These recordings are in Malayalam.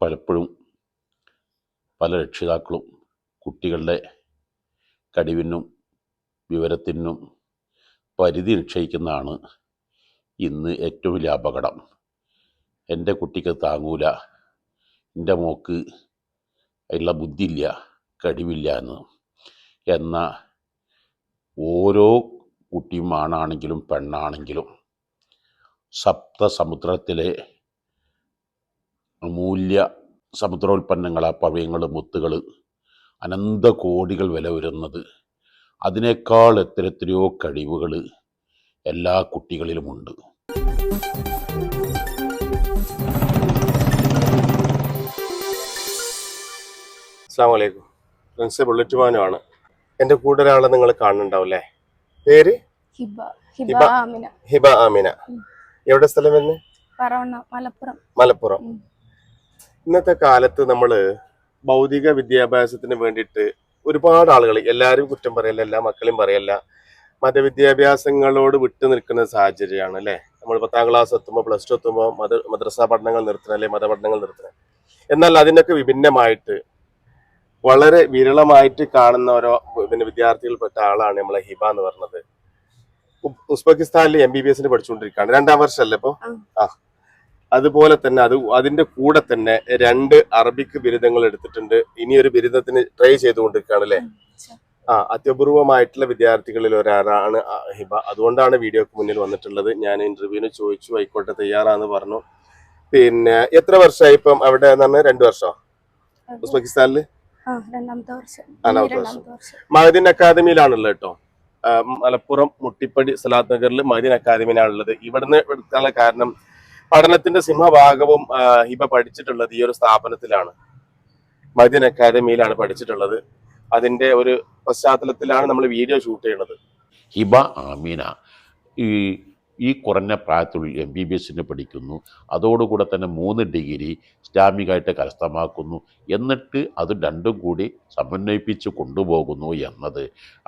പലപ്പോഴും പല രക്ഷിതാക്കളും കുട്ടികളുടെ കഴിവിനും വിവരത്തിനും പരിധി നിശ്ചയിക്കുന്നതാണ് ഇന്ന് ഏറ്റവും വലിയ അപകടം. എന്റെ കുട്ടിക്ക് താങ്ങൂല. എന്റെ മോക്ക് അതിനുള്ള ബുദ്ധിയില്ല കഴിവില്ല എന്ന്. എന്ന ഓരോ കുട്ടിയും ആണാണെങ്കിലും പെണ്ണാണെങ്കിലും സപ്തസമുദ്രത്തിലെ അമൂല്യ സമുദ്രോൽപ്പന്നങ്ങൾ ആ പവയങ്ങൾ മുത്തുകൾ അനന്ത കോടികൾ വില വരുന്നത് അതിനേക്കാൾ എത്രയെത്രയോ കഴിവുകൾ എല്ലാ കുട്ടികളിലുമുണ്ട്. അസ്സാം വലൈക്കും ഫ്രണ്ട്സ് ബുള്ളറ്റ്മാനുമാണ് എന്റെ കൂടെ ഒരാളെ നിങ്ങൾ കാണുന്നുണ്ടാവില്ലേ പേര്? ഹിബ. ആമിന. ഹിബ ആമിന. ഉം. എവിടെ സ്ഥലം എന്ന് മലപ്പുറം. മലപ്പുറം. ഇന്നത്തെ കാലത്ത് നമ്മൾ ഭൗതിക വിദ്യാഭ്യാസത്തിന് വേണ്ടിയിട്ട് ഒരുപാട് ആളുകൾ എല്ലാവരും കുറ്റം പറയല്ല എല്ലാ മക്കളെയും പറയല്ല മതവിദ്യാഭ്യാസങ്ങളോട് വിട്ടു നിൽക്കുന്ന സാഹചര്യമാണ് അല്ലേ? നമ്മൾ പത്താം ക്ലാസ് എത്തുമ്പോൾ പ്ലസ് ടു എത്തുമ്പോൾ മത മദ്രസ പഠനങ്ങൾ നിർത്തണം അല്ലെ? മതപഠനങ്ങൾ നിർത്തണം. എന്നാൽ അതിനൊക്കെ വിഭിന്നമായിട്ട് വളരെ വിരളമായിട്ട് കാണുന്ന ഓരോ പിന്നെ വിദ്യാർത്ഥികൾപ്പെട്ട ആളാണ് നമ്മളെ ഹിബ എന്ന് പറഞ്ഞത് ഉസ്ബെക്കിസ്ഥാനിൽ എം ബി ബി എസിന് പഠിച്ചുകൊണ്ടിരിക്കുകയാണ്. രണ്ടാം വർഷമല്ലേ ഇപ്പോൾ ആ. അതുപോലെ തന്നെ അത് അതിന്റെ കൂടെ തന്നെ രണ്ട് അറബിക് ബിരുദങ്ങൾ എടുത്തിട്ടുണ്ട്. ഇനി ഒരു ബിരുദത്തിന് ട്രൈ ചെയ്തുകൊണ്ടിരിക്കുകയാണ് അല്ലേ ആ അത്യപൂർവമായിട്ടുള്ള വിദ്യാർത്ഥികളിൽ ഒരാളാണ് ഹിബ. അതുകൊണ്ടാണ് വീഡിയോക്ക് മുന്നിൽ വന്നിട്ടുള്ളത്. ഞാൻ ഇന്റർവ്യൂവിന് ചോദിച്ചു ആയിക്കോട്ടെ തയ്യാറാന്ന് പറഞ്ഞു. പിന്നെ എത്ര വർഷമായി ഇപ്പം അവിടെ രണ്ടു വർഷമോ ഉസ്ബെക്കിസ്ഥാനിൽ? മഹദീൻ അക്കാദമിയിലാണല്ലോ കേട്ടോ. മലപ്പുറം മുട്ടിപ്പടി സലാത്ത് നഗറിൽ മഹദീൻ അക്കാദമിയിലാണുള്ളത്. ഇവിടുന്ന് എടുക്കാനുള്ള കാരണം പഠനത്തിന്റെ സിംഹഭാഗവും ഹിബ പഠിച്ചിട്ടുള്ളത് ഈ ഒരു സ്ഥാപനത്തിലാണ്. മദിൻ അക്കാദമിയിലാണ് പഠിച്ചിട്ടുള്ളത്. അതിന്റെ ഒരു പശ്ചാത്തലത്തിലാണ് നമ്മൾ വീഡിയോ ഷൂട്ട് ചെയ്യുന്നത്. ഹിബ ആമീന. ഈ ഈ കുറഞ്ഞ പ്രായത്തിൽ എം ബി ബി എസിന് പഠിക്കുന്നു. അതോടുകൂടെ തന്നെ മൂന്ന് ഡിഗ്രി ഇസ്ലാമികമായിട്ട് കരസ്ഥമാക്കുന്നു. എന്നിട്ട് അത് രണ്ടും കൂടി സമന്വയിപ്പിച്ച് കൊണ്ടുപോകുന്നു എന്നത്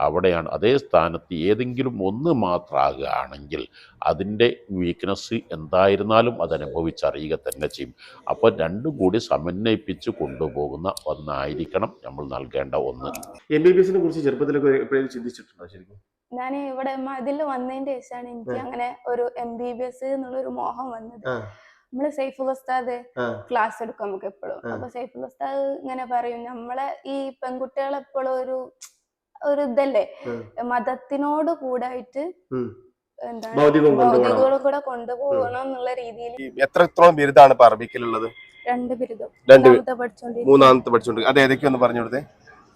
അവിടെയാണ്. അതേ സ്ഥാനത്ത് ഏതെങ്കിലും ഒന്ന് മാത്രമാകുകയാണെങ്കിൽ അതിന്റെ വീക്ക്നെസ് എന്തായിരുന്നാലും അതനുഭവിച്ചറിയുക തന്നെ ചെയ്യും. അപ്പോൾ രണ്ടും കൂടി സമന്വയിപ്പിച്ച് കൊണ്ടുപോകുന്ന ഒന്നായിരിക്കണം നമ്മൾ നൽകേണ്ട ഒന്ന്. എം ബി ബി എസിനെ കുറിച്ച് ചെറുപ്പത്തിലൊക്കെ എപ്പോഴും ചിന്തിച്ചിട്ടുണ്ടോ ശരിക്കും? ഞാൻ ഇവിടെ ഇതിൽ വന്നതിന്റെ ശേഷമാണ് എനിക്ക് അങ്ങനെ ഒരു എം ബി ബി എസ് എന്നുള്ള ഒരു മോഹം വന്നത്. നമ്മൾ സൈഫുൽ ഉസ്താദ് ക്ലാസ് എടുക്കും നമുക്ക് എപ്പോഴും അപ്പൊ സൈഫുൽ ഉസ്താദ് ഇങ്ങനെ പറയും നമ്മളെ ഈ പെൺകുട്ടികൾ എപ്പോഴും ഒരു ഒരു ഇതല്ലേ? മതത്തിനോട് കൂടായിട്ട്. എന്താണ് ഭൗതികവും കൂടെ കൊണ്ടുപോകണം എന്നുള്ള രീതിയിൽ എത്രത്തോളം ബിരുദാണ് ഇപ്പൊ അറബിക്കിലുള്ളത്? രണ്ട് ബിരുദം. രണ്ട് രണ്ടാമത്തെ മൂന്നാമത്തെ പഠിച്ചോണ്ട് അത് ഏതൊക്കെയൊന്ന് പറഞ്ഞു കൊടുത്തേ?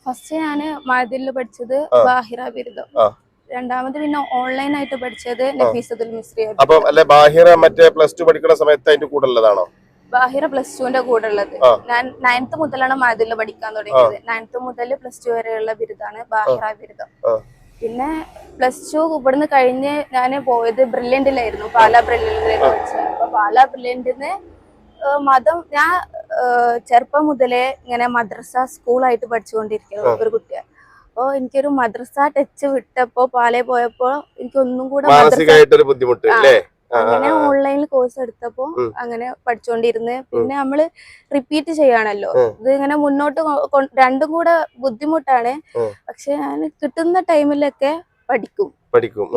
ഫസ്റ്റ് ഞാൻ മതിലിൽ പഠിച്ചത്. ബാഹിറ ബിരുദം. ആ. രണ്ടാമത് പിന്നെ ഓൺലൈൻ ആയിട്ട് പഠിച്ചത് നഫീസത്തുൽ മിസ്രി അപ്പൊ അല്ലെ ബാഹിറ മറ്റേ പ്ലസ് ടു പഠിക്കുന്ന സമയത്ത് അതിന്റെ കൂടെ ഉള്ളതാണോ? ബാഹിറ പ്ലസ് ടുവിന്റെ കൂടെ ഉള്ളത്. ഞാൻ നയൻത്ത് മുതലാണ് മതിലിൽ പഠിക്കാൻ തുടങ്ങിയത്. നയൻത്ത് മുതൽ പ്ലസ് ടു വരെയുള്ള ബിരുദാണ് ബാഹിറ ബിരുദം. പിന്നെ പ്ലസ് ടു ഇവിടുന്ന് കഴിഞ്ഞ് ഞാൻ പോയത് ബ്രില്യന്റിലായിരുന്നു പാല ബ്രില്യന്റിലായിരുന്നു പഠിച്ചത്. അപ്പൊ പാല ബ്രില്യന്റിന്ന് മതം ഞാൻ ചെറുപ്പം മുതലേ ഇങ്ങനെ മദ്രസ സ്കൂളായിട്ട് പഠിച്ചുകൊണ്ടിരിക്കുന്ന. ഒരു കുട്ടിയാണ് അപ്പൊ എനിക്കൊരു മദ്രസ ടച്ച് വിട്ടപ്പോ പാലേ പോയപ്പോ എനിക്ക് ഒന്നും കൂടെ മാനസികമായിട്ടൊരു ബുദ്ധിമുട്ട്. അല്ലേ അങ്ങനെ ഓൺലൈനിൽ കോഴ്സ് എടുത്തപ്പോ അങ്ങനെ പഠിച്ചുകൊണ്ടിരുന്ന് പിന്നെ നമ്മൾ റിപ്പീറ്റ് ചെയ്യാണല്ലോ. ഇത് ഇങ്ങനെ മുന്നോട്ട് രണ്ടും കൂടെ ബുദ്ധിമുട്ടാണ്. പക്ഷെ ഞാൻ കിട്ടുന്ന ടൈമിലൊക്കെ പഠിക്കും. പഠിക്കും.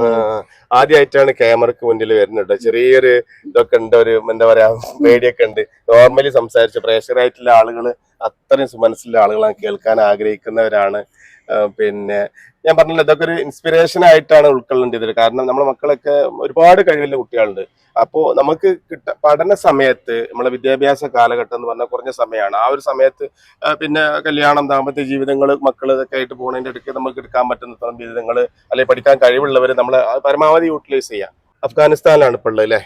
ആദ്യമായിട്ടാണ് ക്യാമറക്ക് മുന്നിൽ വരുന്നത് ചെറിയൊരു ഇതൊക്കെ ഉണ്ട് ഒരു എന്താ പറയാ പേടിയൊക്കെ ഉണ്ട്. നോർമലി സംസാരിച്ച് പ്രേക്ഷകരായിട്ടുള്ള ആളുകൾ അത്രയും മനസ്സിലുള്ള ആളുകളാണ് കേൾക്കാൻ ആഗ്രഹിക്കുന്നവരാണ് പിന്നെ ഞാൻ പറഞ്ഞില്ല ഇതൊക്കെ ഒരു ഇൻസ്പിറേഷൻ ആയിട്ടാണ് ഉൾക്കൊള്ളേണ്ടത് കാരണം നമ്മളെ മക്കളൊക്കെ ഒരുപാട് കഴിവുള്ള കുട്ടികളുണ്ട്. അപ്പോൾ നമുക്ക് കിട്ട പഠന സമയത്ത് നമ്മളെ വിദ്യാഭ്യാസ കാലഘട്ടം എന്ന് പറഞ്ഞാൽ കുറഞ്ഞ സമയമാണ്. ആ ഒരു സമയത്ത് പിന്നെ കല്യാണം ദാമ്പത്യ ജീവിതങ്ങൾ മക്കൾ ഇതൊക്കെ ആയിട്ട് പോകുന്നതിന്റെ ഇടയ്ക്ക് നമുക്ക് എടുക്കാൻ പറ്റുന്ന തരം ജീവിതങ്ങൾ അല്ലെങ്കിൽ പഠിക്കാൻ കഴിവുള്ളവർ നമ്മൾ പരമാവധി യൂട്ടിലൈസ് ചെയ്യാം. അഫ്ഗാനിസ്ഥാനിലാണ് ഇപ്പോൾ ഉള്ളത് അല്ലേ.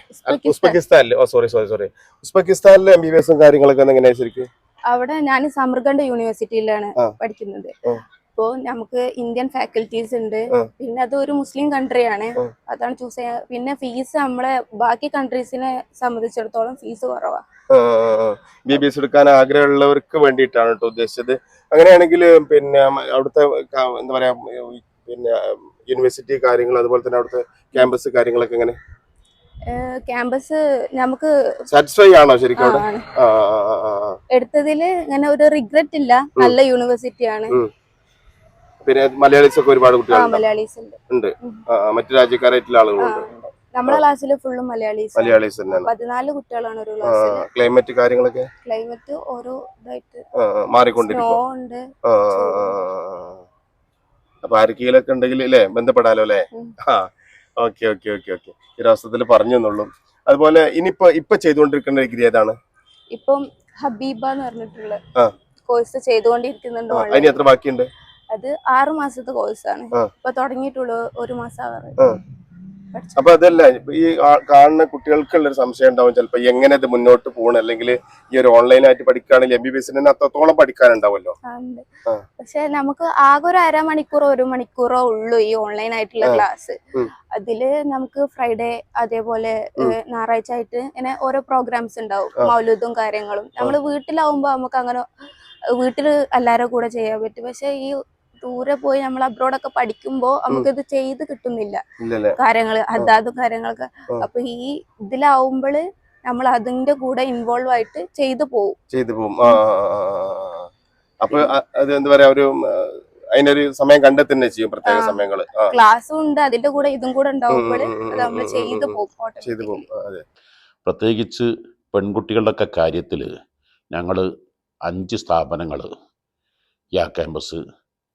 ഉസ്ബെക്കിസ്ഥാനിൽ ഓ സോറി സോറി സോറി ഉസ്ബെക്കിസ്ഥാനിലെ എം ബി ബി എസും കാര്യങ്ങളൊക്കെ എങ്ങനെയാണ് ശരിക്കും? അവിടെ ഞാൻ സമർഖണ്ഡ് യൂണിവേഴ്സിറ്റിയിലാണ് പഠിക്കുന്നത്. ആ. അപ്പോ നമുക്ക് ഇന്ത്യൻ ഫാക്കൽറ്റീസ് ഉണ്ട്. പിന്നെ അത് ഒരു മുസ്ലിം കൺട്രിയാണ് ആണ്. അതാണ് ചൂസ് ചെയ്യാൻ പിന്നെ ഫീസ് നമ്മളെ ബാക്കി കൺട്രീസിനെ സംബന്ധിച്ചിടത്തോളം ഫീസ് കുറവാ. ബി ബി എസ് എടുക്കാൻ ആഗ്രഹമുള്ളവർക്ക് വേണ്ടിയിട്ടാണ് കേട്ടോ ഉദ്ദേശിച്ചത്. അങ്ങനെയാണെങ്കിൽ പിന്നെ അവിടുത്തെ എന്താ പറയാ പിന്നെ യൂണിവേഴ്സിറ്റി കാര്യങ്ങൾ അതുപോലെ തന്നെ അവിടുത്തെ ക്യാമ്പസ് കാര്യങ്ങളൊക്കെ എങ്ങനെ? ക്യാമ്പസ് നമുക്ക് സാറ്റിസ്ഫൈ ആണോ ശരിക്കും അവിടെ? ആണ്. എടുത്തതിൽ ഇങ്ങനെ ഒരു റിഗ്രറ്റ് ഇല്ല. നല്ല യൂണിവേഴ്സിറ്റിയാണ് ഉം. പിന്നെ മലയാളീസ് ഒക്കെ ഒരുപാട് മലയാളീസ് ഉണ്ട്. മറ്റു രാജ്യക്കാരായിട്ടുള്ള ആളുകളുണ്ട്. നമ്മുടെ ക്ലാസ്സിൽ ഫുള്ളും മലയാളീസ്. മലയാളീസ് തന്നെയാണ് പതിനാല് കുട്ടികളാണ് ഒരു ക്ലൈമറ്റ് കാര്യങ്ങളൊക്കെ? ക്ലൈമറ്റ് ഓരോ ഇതായിട്ട് മാറിക്കൊണ്ടിരിക്കും. അപ്പൊ ആർക്കെങ്കിലൊക്കെ ഉണ്ടെങ്കിൽ അല്ലേ ബന്ധപ്പെടാലോ അല്ലേ. ആ ഓക്കെ ഓക്കെ ഓക്കെ ഓക്കെ. ഈ അവസരത്തിൽ പറഞ്ഞു എന്നുള്ളൂ. അതുപോലെ ഇനിയിപ്പോ ഇപ്പൊ ചെയ്തുകൊണ്ടിരിക്കുന്ന ഡിഗ്രി ഏതാണ്? ഇപ്പം ഹബീബ എന്ന് പറഞ്ഞിട്ടുള്ള കോഴ്സ് ചെയ്തുകൊണ്ടിരിക്കുന്നുണ്ട് അതിന് എത്ര ബാക്കിയുണ്ട്? അത് ആറ് മാസത്തെ കോഴ്സാണ്. ഇപ്പൊ തുടങ്ങിയിട്ടുള്ളൂ ഒരു മാസം ആവാറ് അപ്പൊ അതല്ല ഈ കാണുന്ന കുട്ടികൾക്കുള്ള ഒരു സംശയം ഉണ്ടാവും ചിലപ്പോ എങ്ങനെ ഇത് മുന്നോട്ട് പോകണം അല്ലെങ്കിൽ ഈ ഒരു ഓൺലൈൻ ആയിട്ട് പഠിക്കുകയാണെങ്കിൽ എം ബി ബി എസിന് അത്രത്തോളം. ആ. പക്ഷെ നമുക്ക് ആകെ ഒരു അരമണിക്കൂറോ ഒരു മണിക്കൂറോ ഉള്ളൂ ഈ ഓൺലൈൻ ആയിട്ടുള്ള ക്ലാസ് അതിൽ നമുക്ക് ഫ്രൈഡേ അതേപോലെ ഞായറാഴ്ച ആയിട്ട് ഇങ്ങനെ ഓരോ പ്രോഗ്രാംസ് ഉണ്ടാവും. മൗലൂദും കാര്യങ്ങളും. നമ്മൾ വീട്ടിലാവുമ്പോ നമുക്ക് അങ്ങനെ വീട്ടിൽ എല്ലാവരും കൂടെ ചെയ്യാൻ പറ്റും. പക്ഷെ ഈ ദൂരെ പോയി നമ്മൾ അബ്രോഡൊക്കെ പഠിക്കുമ്പോ നമുക്കിത് ചെയ്ത് കിട്ടുന്നില്ല. കാര്യങ്ങൾ കാര്യങ്ങൾ അതാതും കാര്യങ്ങളൊക്കെ. അപ്പൊ ഈ ഇതിലാവുമ്പോൾ നമ്മൾ അതിന്റെ കൂടെ ഇൻവോൾവ് ആയിട്ട് ചെയ്തു പോകും ചെയ്തു പോകും ആ. അപ്പൊ അത് എന്താ പറയാ ഒരു അതിനൊരു സമയം കണ്ടെത്തുന്നെ ചെയ്യും പ്രത്യേക. സമയങ്ങൾ. ക്ലാസ്സും ഉണ്ട്. അതിന്റെ കൂടെ ഇതും കൂടെ ഉണ്ടാവുമ്പോൾ നമ്മൾ ചെയ്തു പോകും ചെയ്തു പോകും അതെ. പ്രത്യേകിച്ച് പെൺകുട്ടികളുടെയൊക്കെ കാര്യത്തിൽ ഞങ്ങൾ അഞ്ച് സ്ഥാപനങ്ങൾ യാ ക്യാമ്പസ്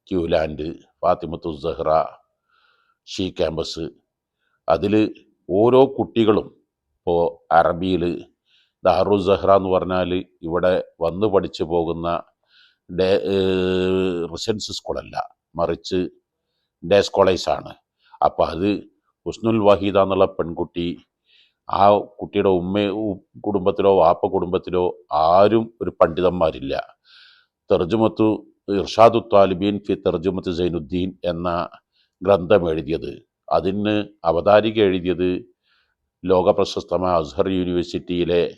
ക്യൂലാൻഡ് ഫാത്തിമത്തു സഹ്റ ഷീ ക്യാമ്പസ്. അതിൽ ഓരോ കുട്ടികളും ഇപ്പോൾ അറബിയിൽ ദാറു സഹ്റ എന്ന് പറഞ്ഞാൽ ഇവിടെ വന്ന് പഠിച്ചു പോകുന്ന ഡേ റിസൻസ് സ്കൂളല്ല മറിച്ച് ഡേസ് കോളേജാണ് അപ്പോൾ അത് ഹുസ്നുൽ വഹീദ എന്നുള്ള പെൺകുട്ടി ആ കുട്ടിയുടെ ഉമ്മ കുടുംബത്തിലോ വാപ്പ കുടുംബത്തിലോ ആരും ഒരു പണ്ഡിതന്മാരില്ല. തെർജുമത്തു ഇർഷാദു താലിബീൻ ഫി തർജുമത്ത് സൈനുദ്ദീൻ എന്ന ഗ്രന്ഥം എഴുതിയത്. അതിന് അവതാരിക എഴുതിയത് ലോക പ്രശസ്തമായ അസ്ഹർ യൂണിവേഴ്സിറ്റിയിലെ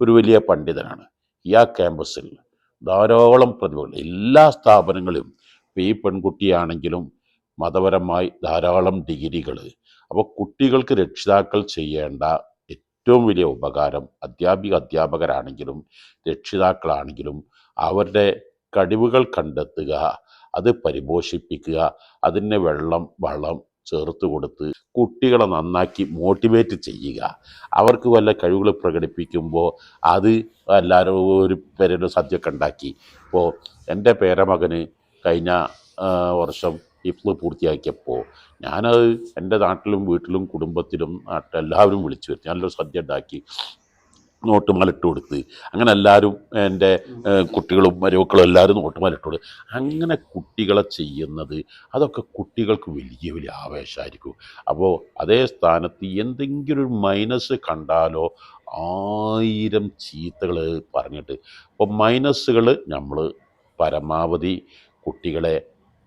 ഒരു വലിയ പണ്ഡിതനാണ്. ആ ക്യാമ്പസിൽ ധാരാളം പ്രതിഭകൾ എല്ലാ സ്ഥാപനങ്ങളും ഈ പെൺകുട്ടിയാണെങ്കിലും മതപരമായി ധാരാളം ഡിഗ്രികൾ. അപ്പോൾ കുട്ടികൾക്ക് രക്ഷിതാക്കൾ ചെയ്യേണ്ട ഏറ്റവും വലിയ ഉപകാരം അധ്യാപിക അധ്യാപകരാണെങ്കിലും രക്ഷിതാക്കളാണെങ്കിലും അവരുടെ കഴിവുകൾ കണ്ടെത്തുക അത് പരിപോഷിപ്പിക്കുക അതിന് വെള്ളം വളം ചേർത്ത് കൊടുത്ത് കുട്ടികളെ നന്നാക്കി മോട്ടിവേറ്റ് ചെയ്യുക. അവർക്ക് വല്ല കഴിവുകൾ പ്രകടിപ്പിക്കുമ്പോൾ അത് എല്ലാവരും ഒരു പേരുടെ സദ്യയൊക്കെ ഉണ്ടാക്കി. ഇപ്പോൾ എന്റെ പേരമകന് കഴിഞ്ഞ വർഷം ഇഫ്ല് പൂർത്തിയാക്കിയപ്പോൾ ഞാനത് എന്റെ നാട്ടിലും വീട്ടിലും കുടുംബത്തിലും നാട്ടിലെല്ലാവരും വിളിച്ചു വരുത്തി. നല്ലൊരു സദ്യ ഉണ്ടാക്കി. നോട്ടുമാലിട്ട് കൊടുത്ത്. അങ്ങനെ എല്ലാവരും എന്റെ കുട്ടികളും മരുമക്കളും എല്ലാവരും നോട്ടുമാലിട്ട് കൊടുത്ത്. അങ്ങനെ കുട്ടികളെ ചെയ്യുന്നത് അതൊക്കെ കുട്ടികൾക്ക് വലിയ വലിയ ആവേശമായിരിക്കും. അപ്പോൾ അതേ സ്ഥാനത്ത് എന്തെങ്കിലും ഒരു മൈനസ് കണ്ടാലോ ആയിരം ചീത്തകൾ പറഞ്ഞിട്ട്. അപ്പോൾ മൈനസുകൾ നമ്മൾ പരമാവധി കുട്ടികളെ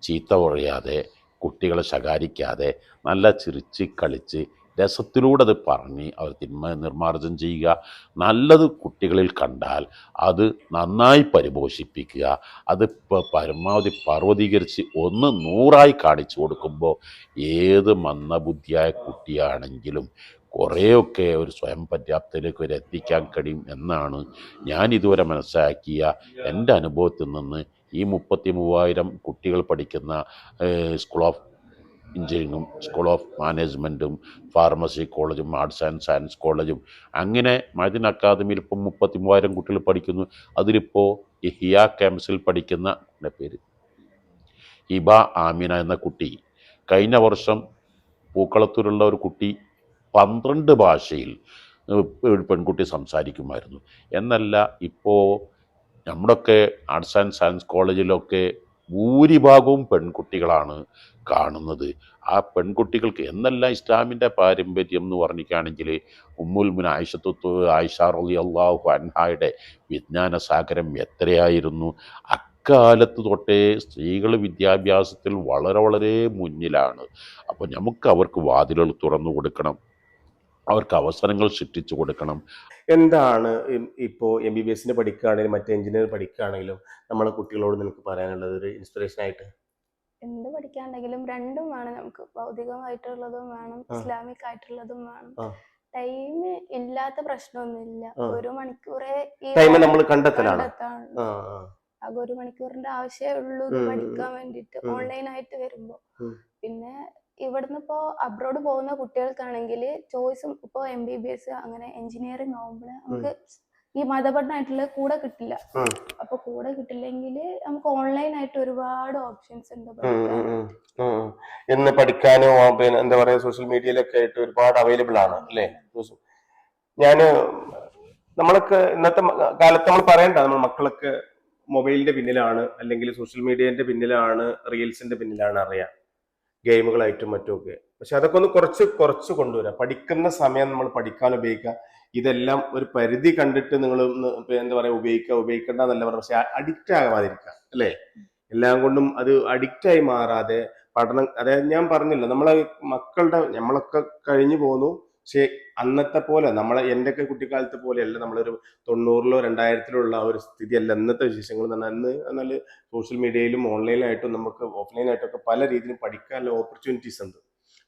ചീത്ത പറയാതെ കുട്ടികളെ ശകാരിക്കാതെ നല്ല ചിരിച്ച് കളിച്ച് രസത്തിലൂടെ അത് പറഞ്ഞ് അവർ തിന്മ നിർമ്മാർജനം ചെയ്യുക. നല്ലത് കുട്ടികളിൽ കണ്ടാൽ അത് നന്നായി പരിപോഷിപ്പിക്കുക. അത് ഇപ്പോൾ പരമാവധി പർവതീകരിച്ച് ഒന്ന് നൂറായി കാണിച്ചു കൊടുക്കുമ്പോൾ ഏത് മന്ദബുദ്ധിയായ കുട്ടിയാണെങ്കിലും കുറേയൊക്കെ ഒരു സ്വയം പര്യാപ്തയിലേക്ക് വരെ എത്തിക്കാൻ കഴിയും എന്നാണ് ഞാൻ ഇതുവരെ മനസ്സിലാക്കിയ എന്റെ അനുഭവത്തിൽ നിന്ന് ഈ മുപ്പത്തി മൂവായിരം കുട്ടികൾ പഠിക്കുന്ന സ്കൂൾ ഓഫ് എഞ്ചിനീയറിങ്ങും സ്കൂൾ ഓഫ് മാനേജ്മെന്റും ഫാർമസി കോളേജും ആർട്സ് ആൻഡ് സയൻസ് കോളേജും അങ്ങനെ മൈദിൻ അക്കാദമിയിൽ ഇപ്പം മുപ്പത്തി മൂവായിരം കുട്ടികൾ പഠിക്കുന്നു. അതിലിപ്പോൾ ഈ ഹിയ ക്യാമ്പസിൽ പഠിക്കുന്ന എന്റെ പേര് ഹിബ ആമിന എന്ന കുട്ടി. കഴിഞ്ഞ വർഷം പൂക്കളത്തൂരുള്ള ഒരു കുട്ടി പന്ത്രണ്ട് ഭാഷയിൽ പെൺകുട്ടി സംസാരിക്കുമായിരുന്നു. എന്നല്ല ഇപ്പോൾ നമ്മുടെയൊക്കെ ആർട്സ് ആൻഡ് സയൻസ് കോളേജിലൊക്കെ ഭൂരിഭാഗവും പെൺകുട്ടികളാണ് കാണുന്നത്. ആ പെൺകുട്ടികൾക്ക് എന്നല്ല ഇസ്ലാമിന്റെ പാരമ്പര്യം എന്ന് ഉമ്മുൽ ഉമ്മുൽമുൻ ആയിഷത്തു ആയിഷ റലി അള്ളാഹു അൻഹായുടെ വിജ്ഞാന സാഗരം എത്രയായിരുന്നു? അക്കാലത്ത് തൊട്ടേ സ്ത്രീകൾ വിദ്യാഭ്യാസത്തിൽ വളരെ വളരെ മുന്നിലാണ്. അപ്പോൾ നമുക്ക് അവർക്ക് വാതിലുകൾ തുറന്നു കൊടുക്കണം. അവർക്ക് അവസരങ്ങൾ സൃഷ്ടിച്ചു കൊടുക്കണം. എന്താണ് ഇപ്പോൾ ഇപ്പോ എം ബി ബി എസിന് പഠിക്കുകയാണെങ്കിലും മറ്റേ എഞ്ചിനീയർ പഠിക്കുകയാണെങ്കിലും നമ്മളെ കുട്ടികളോട് നിനക്ക് പറയാനുള്ളത് ഒരു ഇൻസ്പിറേഷൻ ആയിട്ട്? എന്ത് പഠിക്കാണ്ടെങ്കിലും രണ്ടും വേണം നമുക്ക്. ഭൗതികമായിട്ടുള്ളതും വേണം. ഇസ്ലാമിക് ആയിട്ടുള്ളതും വേണം. ടൈം ഇല്ലാത്ത പ്രശ്നമൊന്നുമില്ല. ഒരു മണിക്കൂറേ ടൈം നമ്മൾ കണ്ടെത്തലാണ്. ആകെ ഒരു മണിക്കൂറിന്റെ ആവശ്യമേ ഉള്ളൂ പഠിക്കാൻ വേണ്ടിട്ട്. ഓൺലൈൻ ആയിട്ട് വരുമ്പോ. പിന്നെ ഇവിടുന്ന് ഇപ്പോ അബ്രോഡ് പോകുന്ന കുട്ടികൾക്കാണെങ്കിൽ ചോയ്സും ഇപ്പോ എം ബി ബി എസ് അങ്ങനെ എഞ്ചിനീയറിംഗ് ആവുമ്പോൾ നമുക്ക് ഈ മതപഠനമായിട്ടുള്ള കൂടെ കിട്ടില്ല. അപ്പൊ കൂടെ കിട്ടില്ലെങ്കിൽ നമുക്ക് ഓൺലൈൻ ആയിട്ട് ഒരുപാട് ഓപ്ഷൻസ് ഉണ്ട്. ഇന്ന് പഠിക്കാനും പിന്നെ എന്താ പറയാ സോഷ്യൽ മീഡിയയിലൊക്കെ ആയിട്ട് ഒരുപാട് അവൈലബിൾ ആണ് അല്ലേ? ഞാൻ നമ്മളൊക്കെ ഇന്നത്തെ കാലത്ത് നമ്മൾ പറയണ്ട നമ്മൾ മക്കളൊക്കെ മൊബൈലിന്റെ പിന്നിലാണ് അല്ലെങ്കിൽ സോഷ്യൽ മീഡിയന്റെ പിന്നിലാണ് റീൽസിന്റെ പിന്നിലാണ് അറിയാം. ഗെയിമുകളായിട്ടും മറ്റുമൊക്കെ. പക്ഷെ അതൊക്കെ ഒന്ന് കുറച്ച് കുറച്ച് കൊണ്ടുവരാം. പഠിക്കുന്ന സമയം നമ്മൾ പഠിക്കാൻ ഉപയോഗിക്കുക. ഇതെല്ലാം ഒരു പരിധി കണ്ടിട്ട് നിങ്ങൾ എന്താ പറയുക ഉപയോഗിക്കുക ഉപയോഗിക്കേണ്ട എന്നല്ല പറഞ്ഞു പക്ഷെ അഡിക്റ്റ് ആകാതിരിക്കുക അല്ലേ? എല്ലാം കൊണ്ടും അത് അഡിക്റ്റായി മാറാതെ പഠനം അതായത് ഞാൻ പറഞ്ഞില്ല നമ്മളെ മക്കളുടെ നമ്മളൊക്കെ കഴിഞ്ഞു പോന്നു. പക്ഷെ അന്നത്തെ പോലെ നമ്മളെ എന്റെയൊക്കെ കുട്ടിക്കാലത്തെ പോലെയല്ല നമ്മളൊരു തൊണ്ണൂറിലോ രണ്ടായിരത്തിലോ ഉള്ള ഒരു സ്ഥിതിയല്ല അന്നത്തെ വിശേഷങ്ങൾ എന്ന് പറഞ്ഞാൽ. അന്ന് എന്നാൽ സോഷ്യൽ മീഡിയയിലും ഓൺലൈനായിട്ടും നമുക്ക് ഓഫ്ലൈനായിട്ടൊക്കെ പല രീതിയിലും പഠിക്കാനുള്ള ഓപ്പർച്യൂണിറ്റീസ് ഉണ്ട്.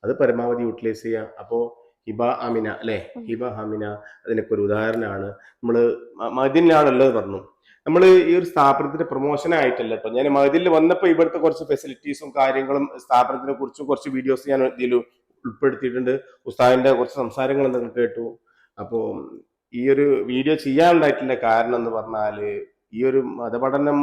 അത് പരമാവധി യൂട്ടിലൈസ് ചെയ്യുക. അപ്പോൾ ഹിബ അമിന അല്ലെ? ഹിബ ഹമിന അതിനൊക്കെ ഒരു ഉദാഹരണമാണ്. നമ്മൾ മദിനാണല്ലോ പറഞ്ഞു. നമ്മൾ ഈ ഒരു സ്ഥാപനത്തിന്റെ പ്രൊമോഷൻ ആയിട്ടല്ല കേട്ടോ ഞാൻ മതിൽ വന്നപ്പോൾ ഇവിടുത്തെ കുറച്ച് ഫെസിലിറ്റീസും കാര്യങ്ങളും സ്ഥാപനത്തിനെ കുറിച്ചും കുറച്ച് വീഡിയോസ് ഞാൻ ഇതിൽ ഉൾപ്പെടുത്തിയിട്ടുണ്ട്. ഉസ്താദിന്റെ കുറച്ച് സംസാരങ്ങൾ എന്തൊക്കെ കേട്ടു. അപ്പോൾ ഈ ഒരു വീഡിയോ ചെയ്യാനുണ്ടായിട്ടില്ല കാരണം എന്ന് പറഞ്ഞാൽ ഈ ഒരു മതപഠനം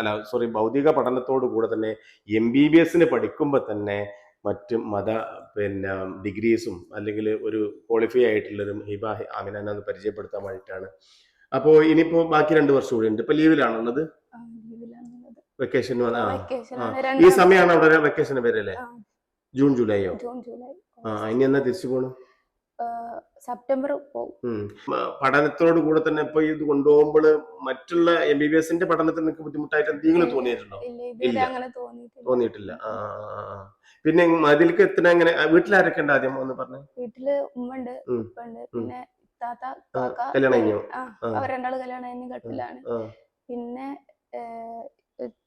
അല്ല സോറി ഭൗതിക പഠനത്തോടു കൂടെ തന്നെ എം ബി ബി എസിന് പഠിക്കുമ്പോൾ തന്നെ മറ്റ് മത പിന്നെ ഡിഗ്രീസും അല്ലെങ്കിൽ ഒരു ക്വാളിഫൈ ആയിട്ടുള്ളൊരു ഹിബ ആമിന എന്ന് പരിചയപ്പെടുത്താൻ വേണ്ടിയിട്ടാണ്. അപ്പോൾ ഇനിയിപ്പോ ബാക്കി രണ്ട് വർഷം കൂടി ഉണ്ട്. ഇപ്പൊ ലീവിലാണുള്ളത്. വെക്കേഷൻ ഈ സമയമാണ് അവിടെ വെക്കേഷൻ വരല്ലേ. ജൂൺ ജൂലൈയോ? June July. ആ ഇനി എന്നാ തിരിച്ചു പോണു? സെപ്റ്റംബർ. പഠനത്തോട് കൂടെ തന്നെ ഇപ്പൊ ഇത് കൊണ്ടുപോകുമ്പോൾ മറ്റുള്ള എം ബി ബി എസിന്റെ പഠനത്തിന് നിങ്ങൾക്ക് ബുദ്ധിമുട്ടായിട്ട് എന്തെങ്കിലും തോന്നിയിട്ടുണ്ടോ? ഇല്ല അങ്ങനെ തോന്നിയിട്ടില്ല. പിന്നെ മതിലേക്ക് എത്തണ എങ്ങനെ ആ, വീട്ടിലാരൊക്കെ ഉണ്ട് ആദ്യം ഒന്ന് പറഞ്ഞു? വീട്ടിൽ ഉമ്മണ്ട് പിന്നെ താത്ത കല്യാണം കഴിഞ്ഞു. അവർ രണ്ടാൾ കല്യാണം കഴിഞ്ഞ് കട്ടിലാണ് പിന്നെ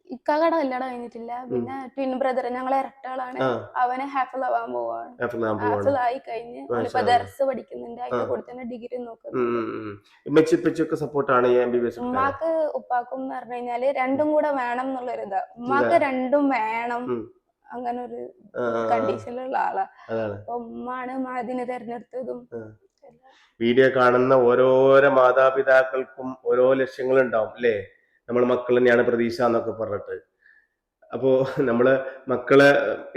ഏഹ്, ഇക്കാക്കയുടെ കല്യാണം കഴിഞ്ഞിട്ടില്ല. പിന്നെ ട്വിൻ ബ്രദർ ഞങ്ങളെ ഇരട്ടകളാണ് അവനെ ഹാഫിൾ ആവാൻ പോവാണ്. ഹാഫിൾ ആയി കഴിഞ്ഞ് ദർസ് പഠിക്കുന്നുണ്ട്. അതിന്റെ. കൂടെ തന്നെ ഡിഗ്രി നോക്കുന്നു. ഉമ്മാക്ക് ഉപ്പാക്കും എന്ന് പറഞ്ഞു കഴിഞ്ഞാൽ രണ്ടും കൂടെ വേണം എന്നുള്ളൊരു ഇതാ. ഉമ്മാക്ക്. രണ്ടും വേണം. അങ്ങനെ ഒരു കണ്ടീഷനിലുള്ള ആളാ. അപ്പൊ ഉമ്മാണ് മാതിനെ തെരഞ്ഞെടുത്തതും വീഡിയോ കാണുന്ന ഓരോരോ മാതാപിതാക്കൾക്കും ഓരോ ലക്ഷ്യങ്ങളുണ്ടാവും അല്ലേ? നമ്മൾ മക്കൾ തന്നെയാണ് പ്രതീക്ഷ എന്നൊക്കെ പറഞ്ഞിട്ട്. അപ്പോ നമ്മൾ മക്കളെ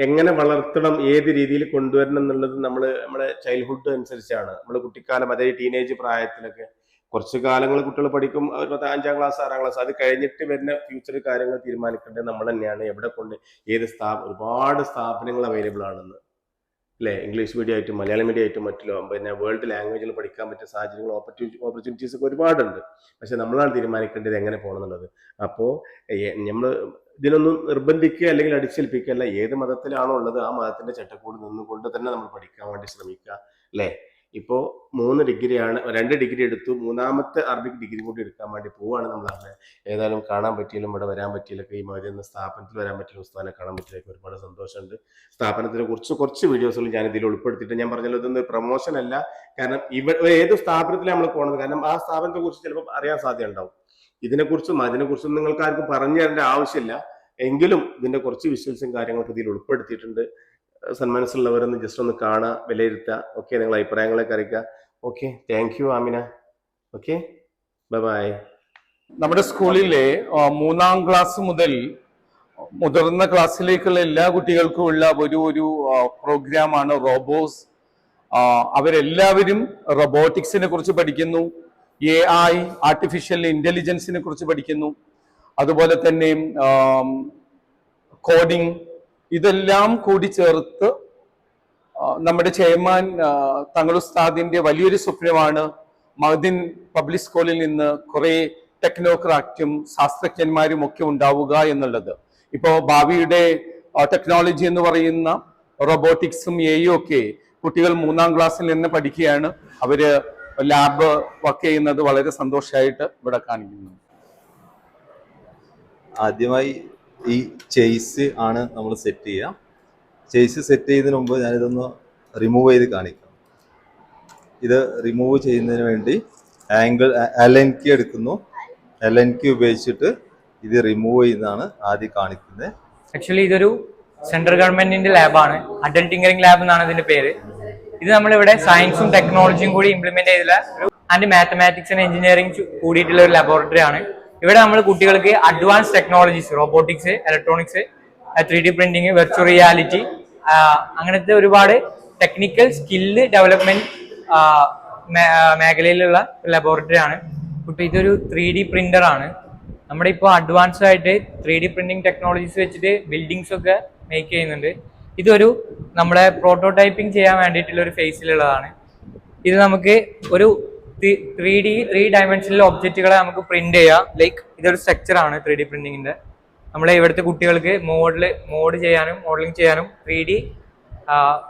എങ്ങനെ വളർത്തണം ഏത് രീതിയിൽ കൊണ്ടുവരണം എന്നുള്ളത് നമ്മൾ നമ്മുടെ ചൈൽഡ്ഹുഡ് അനുസരിച്ചാണ്. നമ്മൾ കുട്ടിക്കാലം അതേ ടീനേജ് പ്രായത്തിലൊക്കെ കുറച്ച് കാലങ്ങൾ കുട്ടികൾ പഠിക്കും അവർ അഞ്ചാം ക്ലാസ് ആറാം ക്ലാസ് അത് കഴിഞ്ഞിട്ട് വരുന്ന ഫ്യൂച്ചർ കാര്യങ്ങൾ തീരുമാനിക്കേണ്ടത് നമ്മൾ തന്നെയാണ്. എവിടെ കൊണ്ട് ഏത് സ്ഥാപ ഒരുപാട് സ്ഥാപനങ്ങൾ അവൈലബിൾ ആണെന്ന്. അല്ലേ ഇംഗ്ലീഷ് മീഡിയം ആയിട്ടും മലയാളം മീഡിയം ആയിട്ടും മറ്റുള്ള പിന്നെ വേൾഡ് ലാംഗ്വേജിൽ പഠിക്കാൻ പറ്റിയ സാഹചര്യങ്ങൾ ഓപ്പർച്യൂണിറ്റി ഓപ്പർച്യൂണിറ്റീസ് ഒക്കെ ഒരുപാടുണ്ട്. പക്ഷെ നമ്മളാണ് തീരുമാനിക്കേണ്ടത് എങ്ങനെ പോകണം എന്നുള്ളത് അപ്പോൾ നമ്മൾ ഇതിനൊന്നും നിർബന്ധിക്കുക അല്ലെങ്കിൽ അടിച്ചേൽപ്പിക്കുക അല്ല. ഏത് മതത്തിലാണോ ഉള്ളത് ആ മതത്തിന്റെ ചട്ടക്കൂട് നിന്നുകൊണ്ട് തന്നെ നമ്മൾ പഠിക്കാൻ വേണ്ടി ശ്രമിക്കുക. അല്ലേ ഇപ്പോൾ മൂന്ന് ഡിഗ്രിയാണ് രണ്ട് ഡിഗ്രി എടുത്തു മൂന്നാമത്തെ അറബിക് ഡിഗ്രി കൂടി എടുക്കാൻ വേണ്ടി പോവാണ് നമ്മൾ അവിടെ. ഏതായാലും കാണാൻ പറ്റിയാലും ഇവിടെ വരാൻ പറ്റിയില്ലൊക്കെ ഈ മതി എന്ന സ്ഥാപനത്തിൽ വരാൻ പറ്റിയ ഉസ്താനെ കാണാൻ പറ്റിയൊക്കെ ഒരുപാട് സന്തോഷമുണ്ട്. സ്ഥാപനത്തിനെ കുറിച്ച് കുറച്ച് വീഡിയോസുകൾ ഞാൻ ഇതിൽ ഉൾപ്പെടുത്തിയിട്ട് ഞാൻ പറഞ്ഞല്ലോ ഇതൊന്നും പ്രൊമോഷൻ അല്ല. കാരണം ഇവിടെ ഏത് സ്ഥാപനത്തിലാണ് നമ്മൾ പോകുന്നത് കാരണം ആ സ്ഥാപനത്തെ കുറിച്ച് ചിലപ്പോൾ അറിയാൻ സാധ്യത ഉണ്ടാവും ഇതിനെക്കുറിച്ചും അതിനെക്കുറിച്ചും നിങ്ങൾക്ക് ആർക്കും പറഞ്ഞു തരേണ്ട ആവശ്യമില്ല. എങ്കിലും ഇതിന്റെ കുറച്ച് വിഷ്വൽസും കാര്യങ്ങളൊക്കെ ഇതിൽ ഉൾപ്പെടുത്തിയിട്ടുണ്ട്. സന്മനസ്സുള്ളവരൊന്ന് ജസ്റ്റ് ഒന്ന് കാണുക വിലയിരുത്തുക. ഓക്കെ നിങ്ങൾ അഭിപ്രായങ്ങളൊക്കെ അറിയിക്കുക okay thank you Amina. Okay bye നമ്മുടെ സ്കൂളിലെ മൂന്നാം ക്ലാസ് മുതൽ മുതിർന്ന ക്ലാസ്സിലേക്കുള്ള എല്ലാ കുട്ടികൾക്കും ഉള്ള ഒരു ഒരു പ്രോഗ്രാമാണ് റോബോസ് അവരെല്ലാവരും റോബോട്ടിക്സിനെ കുറിച്ച് പഠിക്കുന്നു. എ ഐ ആർട്ടിഫിഷ്യൽ ഇന്റലിജൻസിനെ കുറിച്ച് പഠിക്കുന്നു. അതുപോലെ തന്നെ കോഡിംഗ് ഇതെല്ലാം കൂടി ചേർത്ത് നമ്മുടെ ചെയർമാൻ തങ്ങൾ ഉസ്താദിന്റെ വലിയൊരു സ്വപ്നമാണ് മഹദിൻ പബ്ലിക് സ്കൂളിൽ നിന്ന് കുറെ ടെക്നോക്രാറ്റും ശാസ്ത്രജ്ഞന്മാരും ഒക്കെ ഉണ്ടാവുക എന്നുള്ളത്. ഇപ്പോ ഭാവിയുടെ ടെക്നോളജി എന്ന് പറയുന്ന റോബോട്ടിക്സും എയും ഒക്കെ കുട്ടികൾ മൂന്നാം ക്ലാസ്സിൽ നിന്ന് പഠിക്കുകയാണ്. അവർ ലാബ് വർക്ക് ചെയ്യുന്നത് വളരെ സന്തോഷമായിട്ട് ഇവിടെ കാണിക്കുന്നു. ആദ്യമായി ഈ ചേസ് ആണ് നമ്മൾ സെറ്റ് ചെയ്യുക. ചേസ് സെറ്റ് ചെയ്യുന്നതിന് മുമ്പ് ഞാനിതൊന്ന് റിമൂവ് ചെയ്ത് കാണിക്കാം. ഇത് റിമൂവ് ചെയ്യുന്നതിന് വേണ്ടി ആംഗിൾ എൻ കി എടുക്കുന്നു. എൽ എൻ കി ഉപയോഗിച്ചിട്ട് ഇത് റിമൂവ് ചെയ്യുന്നതാണ് ആദ്യം കാണിക്കുന്നത്. ആക്ച്വലി ഇതൊരു സെൻട്രൽ ഗവൺമെന്റിന്റെ ലാബാണ് അഡൽട്ട് ടിങ്കറിംഗ് ലാബ് എന്നാണ് ഇതിന്റെ പേര്. ഇത് നമ്മളിവിടെ സയൻസും ടെക്നോളജിയും കൂടി ഇംപ്ലിമെന്റ് ചെയ്തിട്ടുള്ള ആൻഡ് മാത്തമാറ്റിക്സ് ആൻഡ് എഞ്ചിനീയറിംഗ് കൂടിയിട്ടുള്ള ഒരു ലബോറട്ടറി ആണ്. ഇവിടെ നമ്മൾ കുട്ടികൾക്ക് advance technologies robotics electronics three D printing virtual reality അങ്ങനത്തെ ഒരുപാട് ടെക്നിക്കൽ സ്കില്ല് ഡെവലപ്മെന്റ് മേഖലയിലുള്ള ലബോറട്ടറി ആണ്. ഇപ്പൊ ഇതൊരു ത്രീ ഡി പ്രിന്റർ ആണ്. നമ്മുടെ ഇപ്പോൾ അഡ്വാൻസ് ആയിട്ട് ത്രീ ഡി പ്രിന്റിങ് ടെക്നോളജീസ് വെച്ചിട്ട് ബിൽഡിങ്സ് ഒക്കെ മേക്ക് ചെയ്യുന്നുണ്ട്. ഇതൊരു നമ്മുടെ പ്രോട്ടോടൈപ്പിംഗ് ചെയ്യാൻ വേണ്ടിയിട്ടുള്ള ഒരു ഫേസിലുള്ളതാണ് ഇത് നമുക്ക് ഒരു ത്രീ ഡി ത്രീ ഡയമെൻഷനിൽ ഒബ്ജക്റ്റുകളെ നമുക്ക് പ്രിന്റ് ചെയ്യാം. ലൈക്ക് ഇതൊരു സ്ട്രക്ചർ ആണ് ത്രീ ഡി പ്രിന്റിങ്ങിന്റെ നമ്മളെ ഇവിടുത്തെ കുട്ടികൾക്ക് മോഡൽ മോഡ് ചെയ്യാനും മോഡലിംഗ് ചെയ്യാനും ത്രീ ഡി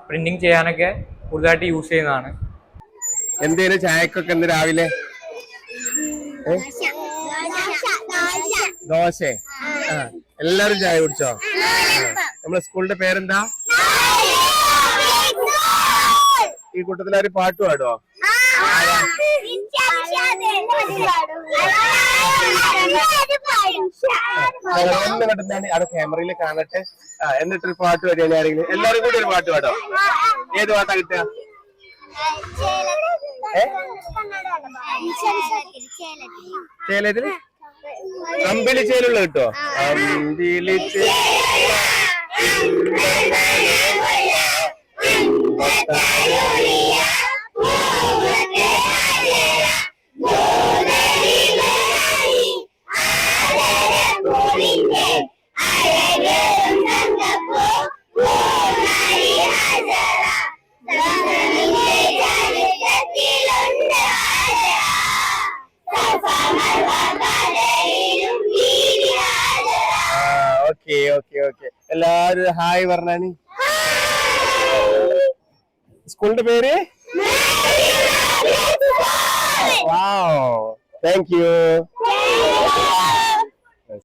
പ്രിന്റിങ് ചെയ്യാനൊക്കെ കൂടുതലായിട്ട് യൂസ് ചെയ്യുന്നതാണ്. എന്തേലും ചായക്കൊക്കെ എന്ത് രാവിലെ? ദോശ. എല്ലാരും ചായ കുടിച്ചോ? നമ്മളെ സ്കൂളിന്റെ പേരെന്താ? ഈ കൂട്ടത്തിൽ പാട്ട് പാടുവോ? അവിടെ ക്യാമറയിൽ കാണട്ടെ. എന്നിട്ട് ഒരു പാട്ട് പാടിയാണ് ആരെങ്കിലും എല്ലാവരും കൂടി ഒരു പാട്ട് പാടോ. ഏത് പാട്ടാ കിട്ടുക? ചേലത്തിൽ അമ്പിളി ചേലുള്ള കിട്ടോ അമ്പിളി ചേ ഓക്കെ ഓക്കെ ഓക്കെ. എല്ലാരും ഹായ് പറഞ്ഞാണി സ്കൂളിന്റെ പേര്? വാവ് താങ്ക് യു